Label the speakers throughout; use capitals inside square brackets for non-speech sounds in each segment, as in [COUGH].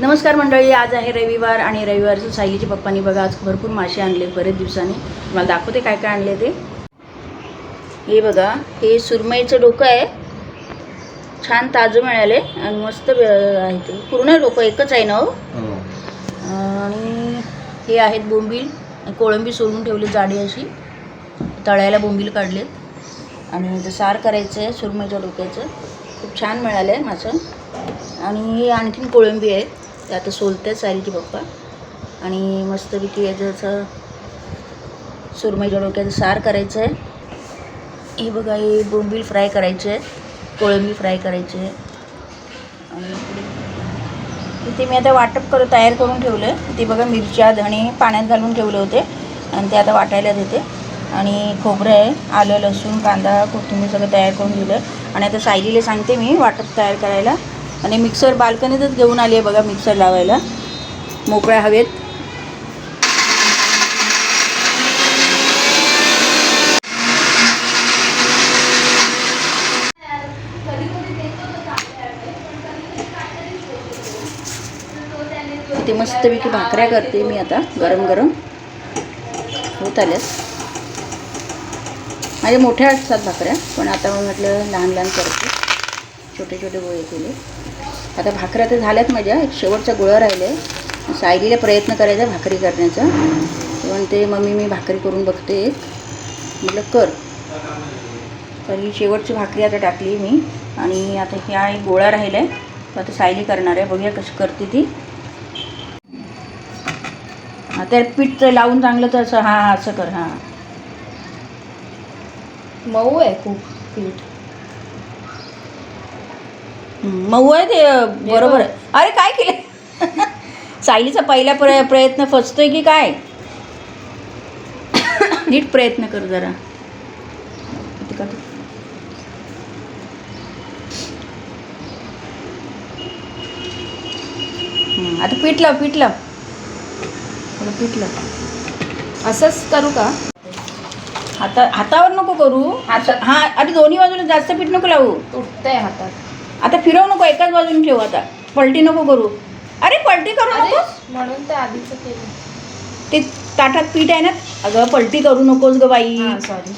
Speaker 1: नमस्कार मंडळी आज आहे रविवार आणि रविवारचं सायलीच्या पप्पांनी बघा आज भरपूर मासे आणले बरेच दिवसांनी. मला दाखवते काय काय आणले ते. हे बघा हे सुरमईचं डोकं आहे. छान ताजं मिळाले आणि मस्त आहे ते. पूर्ण डोकं एकच आहे ना हो? आणि हे आहेत बोंबील. कोळंबी सोलून ठेवली जाडी अशी. तळ्याला बोंबील काढलेत. आणि ते सार करायचं आहे सुरमईच्या डोक्याचं. खूप छान मिळालं आहे माझं आणि हे आणखीन कोळंबी आहे ते आता सोलतात सारीचे पप्पा. आणि मस्तपैकी याचं असं सुरमईच्या डोक्याचं सार करायचं आहे हे बघा हे बोंबील फ्राय करायचे आहे कोळंबी फ्राय करायची आहे आणि इथे मी आता वाटप कर तयार करून ठेवलं आहे ते बघा मिरच्या धणे पाण्यात घालून ठेवले होते. आणि ते आता वाटायला देते. आणि खोबरं आहे आलं लसूण कांदा कोथिंबीर सगळं तयार करून दिलं. आणि आता सायलीला सांगते मी वाटप तयार करायला. आणि मिक्सर बाल्कनीतच घेऊन आली आहे बघा मिक्सर लावायला. मोकळ्या हवेत. ते मस्तपैकी भाकऱ्या करते मी आता गरम गरम होत आल्यास माझ्या मोठ्या असतात भाकऱ्या पण आता मी म्हटलं लहान लहान करते. छोटे छोटे गोळे केले. आता भाकऱ्या तर झाल्यात माझ्या एक शेवटचा गोळा राहिले सायलीला प्रयत्न करायचा भाकरी करण्याचा. पण ते मम्मी मी भाकरी करून बघते. एक म्हटलं कर. तर ही शेवटची भाकरी आता टाकली मी. आणि आता ह्या एक गोळा राहिला आहे आता सायली करणार आहे. बघूया कशी करते ती. हां पीठ तर लावून चांगलं तर असं हां हां असं कर हां.
Speaker 2: मऊ आहे खूप पीठ.
Speaker 1: मऊ आहे ते बरोबर आहे. अरे काय केलं? सायलीचा पहिला प्रय प्रयत्न फसतोय की काय? नीट प्रयत्न कर जरा. आता थोडं पीठ लाव.
Speaker 2: असंच करू का?
Speaker 1: हाता हातावर नको करू.
Speaker 2: हाता-
Speaker 1: हां अरे दोन्ही बाजूला जास्त पीठ नको लावू.
Speaker 2: तुटतंय हातात.
Speaker 1: आता फिरवू नको एकाच बाजूने ठेवू आता. पलटी नको करू. अरे पलटी करू नकोस.
Speaker 2: म्हणून तर आधीच केलं.
Speaker 1: ते ताटात पीठ आहे ना? अगं पलटी करू नकोस ग बाई.
Speaker 2: सॉरी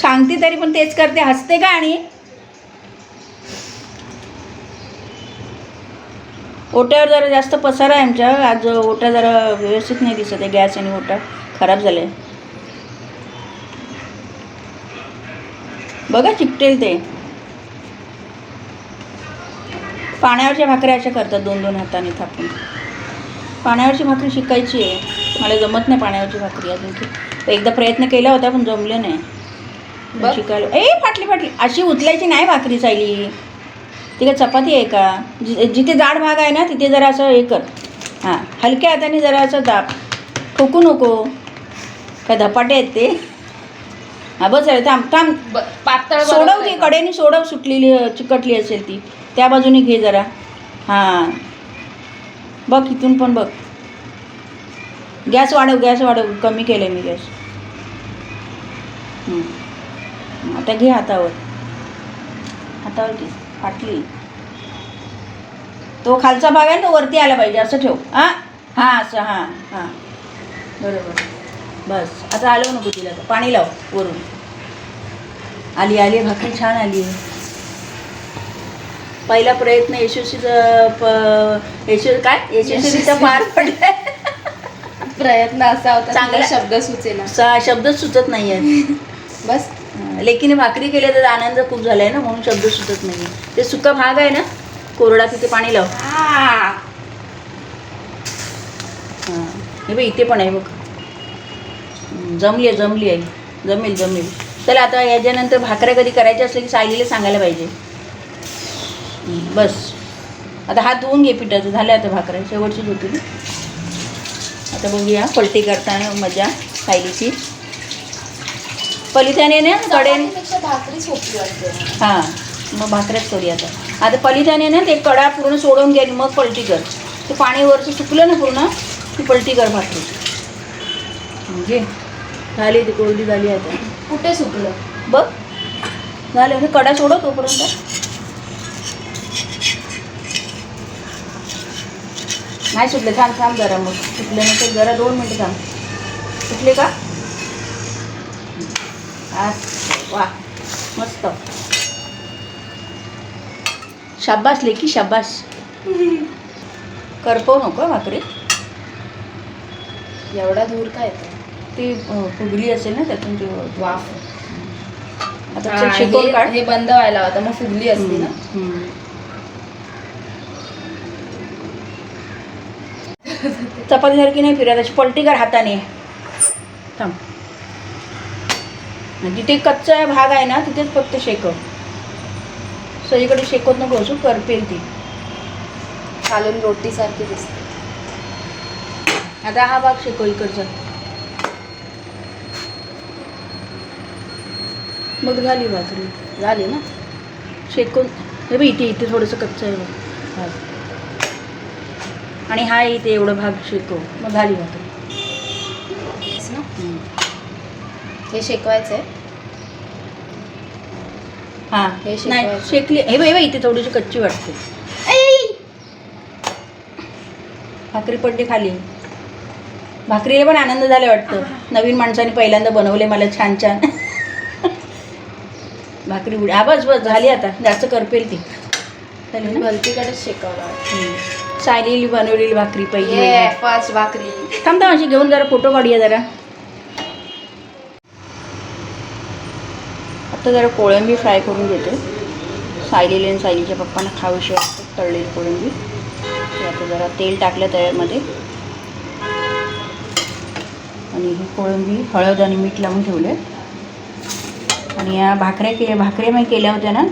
Speaker 1: सांगते तरी पण तेच करते. हसते का आणि? ओट्यावर जरा जास्त पसारा आहे आमच्या. आज ओटा जरा व्यवस्थित नाही दिसत आहे. गॅस आणि ओटा खराब झाला. बघा चिकटेल ते. पाण्यावरच्या भाकऱ्या अशा करतात दोन दोन हाताने थापून. पाण्यावरची भाकरी शिकायची आहे. मला जमत नाही पाण्यावरची भाकरी अजून एकदा प्रयत्न केला होता पण जमलं नाही. शिकायला ए फाटली फाटली. अशी उचलायची नाही भाकरी सायली. ती काय चपाती आहे का? जि जिथे जाड भाग आहे ना तिथे जरा असं हे कर. हां. हलक्या हाताने जरा असं दाब. ठोकू नको. काय धपाटे आहेत ते? हा बस आहे थांब. थांब
Speaker 2: पातळ
Speaker 1: सोडव ती? कडेने सोडव सुटलेली चिकटली असेल ती. त्या बाजूने घे जरा. हां. बघ इथून पण बघ. गॅस वाढव गॅस वाढव. कमी केलं मी गॅस. आता घे हातावर. हातावर घे फाटली. तो खालचा भाग आहे ना तो वरती आला पाहिजे असं ठेव. हां? हां असं हां हां. बरोबर. बस. आता आलं नको तिला. पाणी लाव वरून. आली आली. भाकरी छान आली. पहिला प्रयत्न यशस्वीचा प यशस्वी काय? यशस्वीचा पार पडलाय
Speaker 2: प्रयत्न असा होता
Speaker 1: चांगला.
Speaker 2: शब्द सुचेना.
Speaker 1: सा शब्दच सुचत नाही आहेत [LAUGHS]
Speaker 2: बस
Speaker 1: लेकीने भाकरी केल्या तर आनंद खूप झालाय ना म्हणून शब्द सुचत नाही ते सुका भाग आहे ना कोरडा तिथे पाणी लाव. हां. हे. बघ इथे पण आहे बघ. जमली आहे जमली आहे. जमेल जमेल. चला आता याच्यानंतर भाकऱ्या कधी करायच्या असल्या की सायलीला सांगायला पाहिजे. हं, बस. आता हात धुवून घे पिठाचं. झालं आता भाकऱ्या शेवटचीच होती आता बघूया पलटी करताना मजा सायलीची. पलिताने ना कडेने
Speaker 2: भाकरी सोपी वाटते.
Speaker 1: हां मग भाकऱ्याच करूया आता. आता पलिताने ना ते कडा पूर्ण सोडून घे मग पलटी कर. ते पाणी वरचं सुकलं ना पूर्ण ती पलटी कर भाकरी. म्हणजे झाली ती कोरडी झाली आता.
Speaker 2: कुठे सुकलं?
Speaker 1: बघ. झालं कडा सोडव तोपर्यंत. नाही सुटले थांब थांब जरा मग. सुटल्यानंतर जरा दोन मिनटं थांब. सुटले का? वा मस्त. शाबास लेकी शाबास. करपव नको भाकरी.
Speaker 2: एवढा दूर काय
Speaker 1: ती? फुगली असेल ना त्यातून ती
Speaker 2: वाफ.
Speaker 1: आता
Speaker 2: हे
Speaker 1: काढ.
Speaker 2: हे बंद व्हायला होता मग फुगली असती ना?
Speaker 1: चपातीसारखी नाही फिरत अशी पलटी कर हाताने. थांब. जिथे कच्चा भाग आहे ना तिथेच फक्त शेकव. सगळीकडे शेकवत नको असू करपेल ती.
Speaker 2: खालून रोटी सारखी दिसते.
Speaker 1: आता हा भाग शेकव इकडचा. मग झाली भाकरी. झाली ना? शेकून हे बघ इथे इथे थोडंसं कच्चं आहे बघ. भाग. आणि हा इथे एवढं भाग शेकव मग झाली भाकरी.
Speaker 2: हे शेकवायचं आहे
Speaker 1: हा
Speaker 2: हे.
Speaker 1: नाही. शेकली. हे हे बघ इथे थोडीशी कच्ची वाटते. भाकरी पडली खाली. भाकरीला पण आनंद झाला वाटतं. नवीन माणसाने पहिल्यांदा बनवले मला छान छान. भाकरी उडी हा बस बस झाली आता. जास्त करपेल ती.
Speaker 2: भलतीकडेच शेकवलं.
Speaker 1: सायलीली बनवलेली भाकरी पहिली वेगळी.
Speaker 2: फास्ट भाकरी.
Speaker 1: थांब थांब अशी घेऊन जरा फोटो काढूया जरा. आता जरा कोळंबी फ्राय करून घेते. सायलीला आणि सायलीच्या पप्पांना खाऊशी वाटतं तळलेली कोळंबी. आता जरा तेल टाकलं तळ्यामध्ये. आणि ही कोळंबी हळद आणि मीठ लावून ठेवले आणि या भाकऱ्या के भाकऱ्या मी केल्या होत्या ना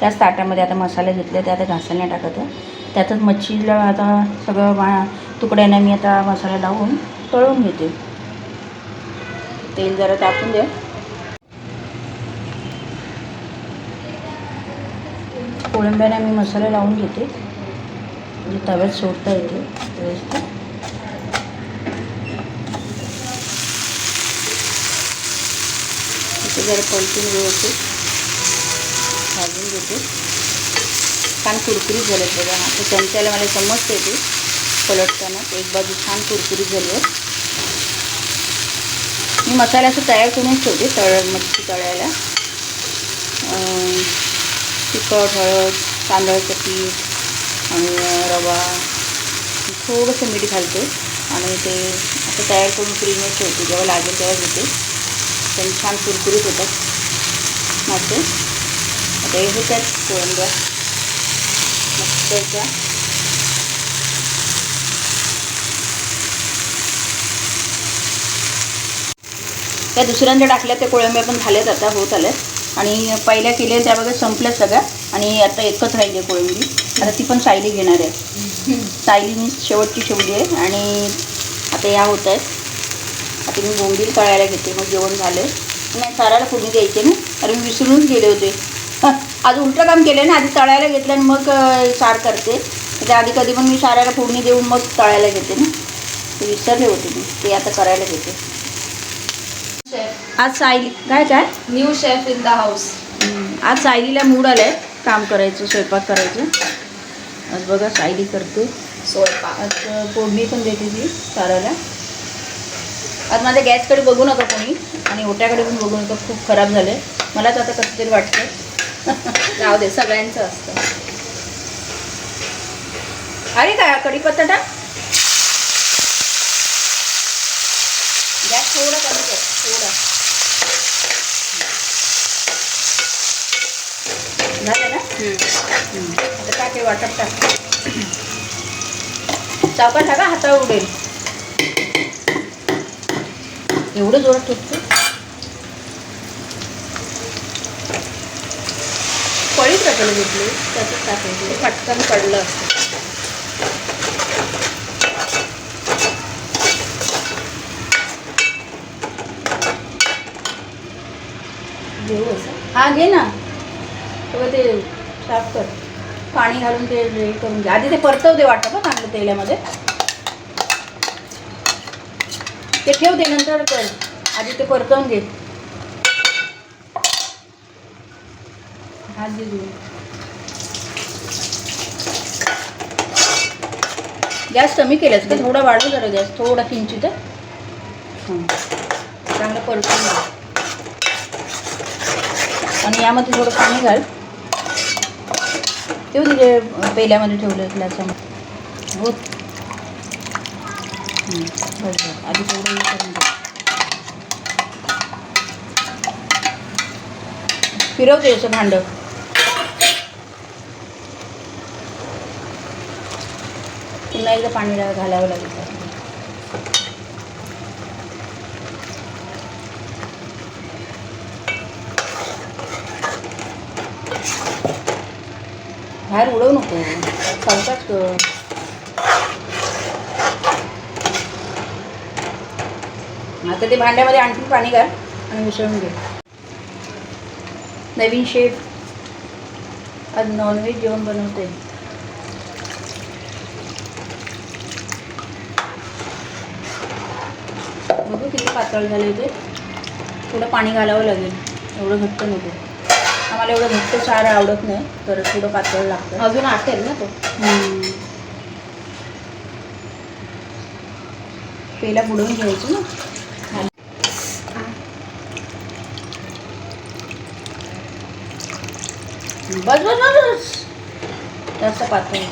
Speaker 1: त्याच ताटामध्ये आता मसाले घेतले ते आता घासायला टाकत आहे. त्यातच मच्छीला आता सगळं मा तुकड्यांना मी आता मसाला लावून तळून घेते. तेल जरा टाकून द्या. कोळंब्याने मी मसाला लावून घेते. म्हणजे तव्यात सोडता येते व्यवस्थित. इथे जरा पलटून व्यवस्थित भाजून घेते. छान कुरकुरीत झालेत बघा. आता चमच्याला मला समजते ते पलटताना. एक बाजू छान कुरकुरीत झाली आहे. मी मसाला असं तयार करूनच ठेवते तळ मच्छी तळायला. तिखट हळद तांदळाचं पीठ आणि रवा. थोडंसं मीठ घालते आणि ते असं तयार करून फ्रीजमध्ये ठेवते. जेव्हा लागेल तेव्हा घेते. पण छान कुरकुरीत होतात. मासे आता हे होतात कोळंब्या. द्या अशा त्या दुसऱ्यांदा टाकल्या त्या कोळंब्या पण झाल्यात आता होत आल्यात. आणि पहिल्या केल्या त्या बघा संपल्या सगळ्या. आणि आता एकच राहिली आहे कोळंबी. आता ती पण सायली घेणार आहे. सायली मी शेवटची ठेवली आहे. आणि आता या होत आहेत. आता मी बोंबील तळायला घेते. मग जेवण झालं नाही साराला फोडणी द्यायचे ना. अरे मी विसरूनच गेले होते. आज उलटं काम केलं ना आधी तळायला घेतलं आणि मग सार करते. त्या आधी कधी पण मी साराला फोडणी देऊन मग तळायला घेते ना. ते विसरले होते मी ते आता करायला घेते. आज सायली काय काय?
Speaker 2: New chef in the house.
Speaker 1: आज सायलीला मूड आलाय काम करायचं स्वयंपाक करायचं. आज बघा सायली करते.
Speaker 2: स्वयंपाक.
Speaker 1: आज फोडणी पण देते ती साराला. आज माझ्या गॅसकडे बघू नका कोणी आणि ओट्याकडे पण बघू नका खूप खराब झाले मलाच आता कसं तरी वाटतं
Speaker 2: राहू दे सगळ्यांचं असतं.
Speaker 1: अरे काय कढीपत्ता टाक गॅस थोडा कमी कर थोडा. झालं ना. आता टाक वाटप टाक. चावका टाका हातावर उडेल? एवढं जोरात ठोकतो पळीत टाकायला घेतली त्याचं टाकायची
Speaker 2: पटकन पडलं असतं.
Speaker 1: घेऊ असं? हा घे ना. तेव्हा ते साफ कर. पाणी घालून ते हे करून घे. आधी ते परतव दे वाटतं का चांगलं तेलामध्ये. ते ठेव दे नंतर कर. आधी ते परतवून घे. हात दे गॅस कमी केलास का? थोडा वाढव जरा गॅस. थोडा किंचित. चांगलं परतून घाल आणि यामध्ये थोडं पाणी घाल. तेव्हा तिथे पेल्यामध्ये ठेवलं ग्लासामध्ये हो. आधी थोडं करून फिरवते असं भांडं. पुन्हा एकदा पाणी घालावं लागेल बाहेर उडवू नको. सावकाच कर आता ते भांड्यामध्ये आणखी पाणी घाल आणि मिसळून घे. नवीन शेफ आज नॉनव्हेज जेवण बनवते बघू किती पातळ झाले ते थोडं पाणी घालावं लागेल. एवढं घट्ट नको. आम्हाला एवढं घट्ट सारं आवडत नाही तर थोडं पातळ लागतं.
Speaker 2: अजून आटेल ना तो.
Speaker 1: पहिला बुडवून घ्यायचं ना. बस बस बस बस. जास्त पातळ.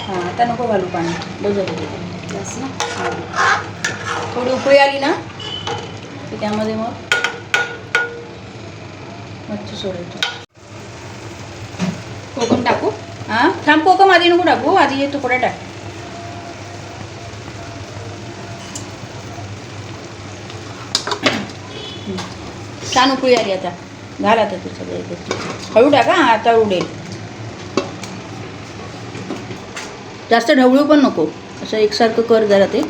Speaker 1: हां आता नको घालू पाणी. बस
Speaker 2: बस ना?
Speaker 1: थोडी उकळी आली ना की त्यामध्ये मग मच्छी सोडायची.
Speaker 2: कोकम टाकू?
Speaker 1: हां? थांब कोकम आधी नको टाकू आधी हे तुकडा टाक. छान उकळी आली आता. घाल आता ते सगळं एकत्र. हळू टाका आता उडेल. जास्त ढवळू पण नको. असं एकसारखं कर जरा ते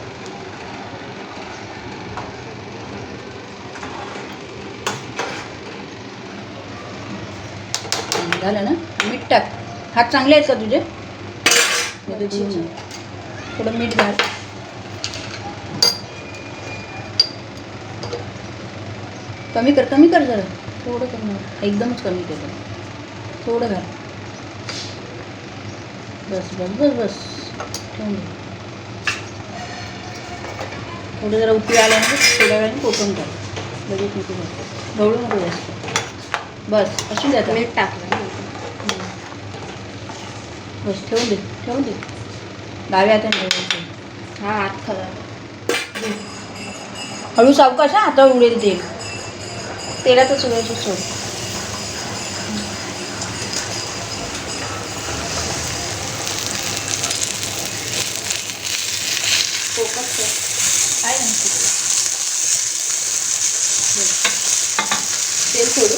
Speaker 1: हं, झालं ना मीठ टाक. हात चांगले आहेत का तुझे. थोडं मीठ घाल. कमी कर कमी कर जरा. थोडं कमी. एकदमच कमी कर. थोडं घाल. बस बस बस बस. ठेवून दे. थोडं जरा उकळी आल्यानंतर थोड्या वेळाने कोकम घाल. लगेच नको घाल. ढवळू नको जास्त. बस द्या आता.
Speaker 2: मीठ टाकलं
Speaker 1: बस ठेवून दे ठेवून दे डाव्या हाताने ठेवायचं
Speaker 2: हा आत खरं
Speaker 1: हळू सावकाश हा हातावर उडेल तेल तेलातच उडायचं सोड
Speaker 2: फोकस कर.
Speaker 1: काय म्हणते
Speaker 2: तेल सोडू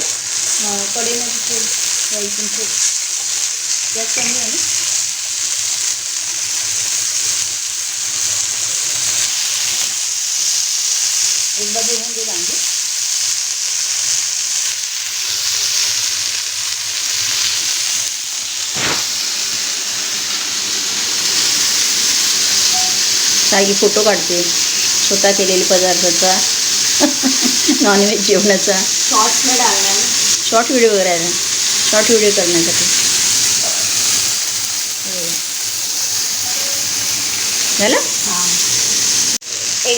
Speaker 1: कडेनं तेल द्यायचं खूप जास्त कमी आहे एक बाजू होऊन दे वांगे साई फोटो काढते. स्वतः केलेली पदार्थाचा. नॉनव्हेज जेवणाचा.
Speaker 2: शॉर्ट्स में है
Speaker 1: शॉर्ट व्हिडिओ करायला शॉर्ट व्हिडिओ करण्यासाठी. हो. झालं?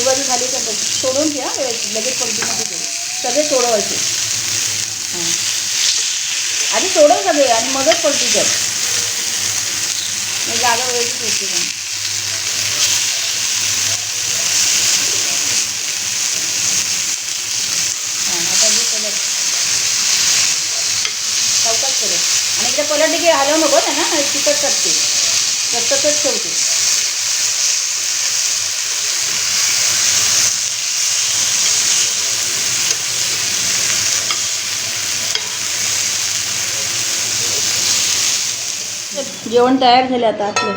Speaker 1: रविवारी झाली तर सोडून घ्या व्यवस्थित लगेच पलटी नको सगळे सोडवायचे. आधी सोडव सगळे आणि मगच पलटी कर जागा व्यवस्थित होती मग. चौकात करू आणि इकडे पलट की हलवू नको ना ना करते. रक्तच ठेवते. जेवण तयार झाले आता आपलं.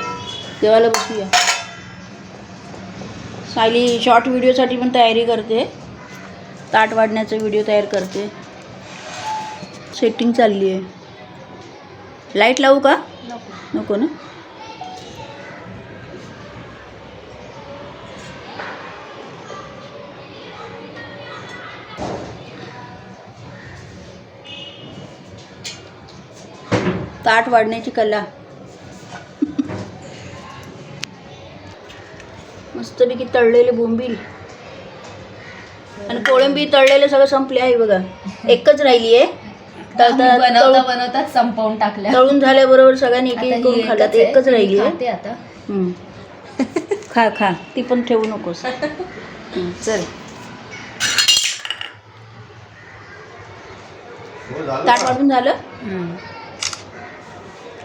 Speaker 1: जेवायला बसूया. सायली शॉर्ट व्हिडिओसाठी पण तयारी करते. ताट वाढण्याचा व्हिडिओ तयार करते. सेटिंग चालली आहे. लाइट लावू का?
Speaker 2: नको
Speaker 1: नको ना? ताट वाढण्याची कला. मस्तपैकी तळलेले बोंबील. आणि कोळंबी तळलेले सगळं संपले आहे बघा. एकच राहिली आहे
Speaker 2: बनवता
Speaker 1: तळून
Speaker 2: बनवताच संपवून टाकल्या.
Speaker 1: तळून झाल्याबरोबर सगळ्यांनी एक एक करून
Speaker 2: एकच
Speaker 1: खाल्ला
Speaker 2: आहे.
Speaker 1: एकच राहिली आहे
Speaker 2: आता.
Speaker 1: हम्म. खा खा. ती पण ठेवू नकोस. हम्म, चल. ताट वाढून झालं?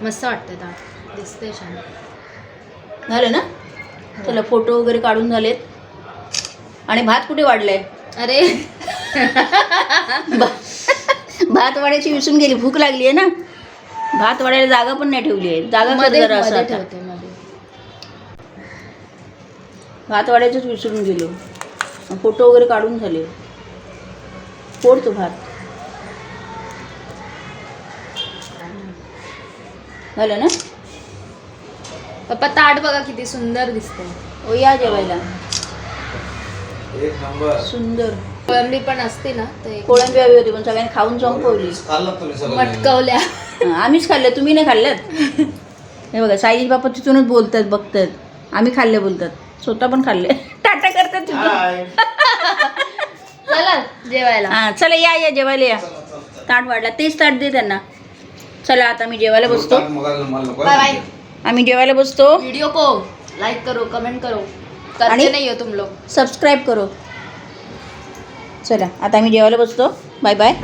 Speaker 2: मस्त वाटतं ताट. दिसतंय छान.
Speaker 1: झालं ना? चला फोटो वगैरे काढून झालेत. आणि भात कुठे वाढलाय?
Speaker 2: अरे.
Speaker 1: भात वाढायची विसरून गेली भूक लागली आहे ना? भात वाढायला जागा पण नाही ठेवली आहे. जागा
Speaker 2: मध्ये.
Speaker 1: भात वाढायचंच विसरून गेलो. फोटो वगैरे काढून झाले. फोड तो भात. झालं ना?
Speaker 2: पप्पा ताट बघा किती सुंदर दिसतंय.
Speaker 1: ओ या जेवायला.
Speaker 3: एक नंबर.
Speaker 1: सुंदर.
Speaker 2: कोळंबी पण असते ना ते
Speaker 1: कोळंबी हवी होती पण सगळ्यांनी खाऊन संपवली
Speaker 3: खाल्लं तुम्ही सगळं
Speaker 2: मटकवल्या.
Speaker 1: आम्हीच खाल्लं तुम्ही नाही खाल्ल्यात [LAUGHS] हे बघा साईजी बापा तिथूनच बोलतात बघतात. आम्ही खाल्ले बोलतात. स्वतः पण खाल्ले. [LAUGHS] टाटा करतात. [LAUGHS]
Speaker 2: चला जेवायला.
Speaker 1: हां चला या या जेवायला या. ताट वाढला तेच ताट दे त्यांना. चला आता मी जेवायला बसतो.
Speaker 2: बाय
Speaker 1: आम्ही जेवायला बसतो.
Speaker 2: वीडियो को लाइक करो कमेंट करो. करते
Speaker 1: आणि-
Speaker 2: नहीं हो तुम लोग
Speaker 1: सबस्क्राईब करो. चला आता आम्ही जेवायला बसतो. Bye bye